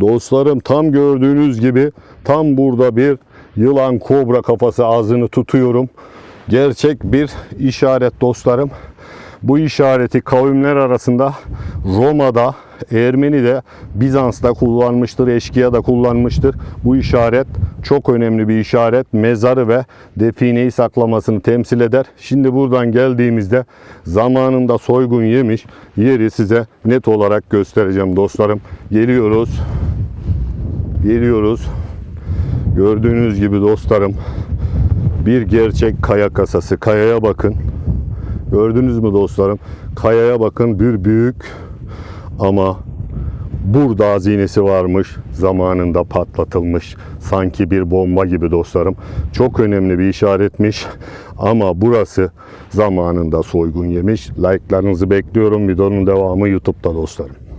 Dostlarım tam gördüğünüz gibi tam burada bir yılan kobra kafası ağzını tutuyorum. Gerçek bir işaret dostlarım. Bu işareti kavimler arasında Roma'da, Ermeni'de, Bizans'ta kullanmıştır, Eşkıya da kullanmıştır. Bu işaret çok önemli bir işaret. Mezarı ve defineyi saklamasını temsil eder. Şimdi buradan geldiğimizde zamanında soygun yemiş yeri size net olarak göstereceğim dostlarım. Geliyoruz. Geliyoruz. Gördüğünüz gibi dostlarım bir gerçek kaya kasası. Kayaya bakın. Gördünüz mü dostlarım? Kayaya bakın bir büyük ama burada hazinesi varmış. Zamanında patlatılmış. Sanki bir bomba gibi dostlarım. Çok önemli bir işaretmiş. Ama burası zamanında soygun yemiş. Like'larınızı bekliyorum. Videonun devamı YouTube'da dostlarım.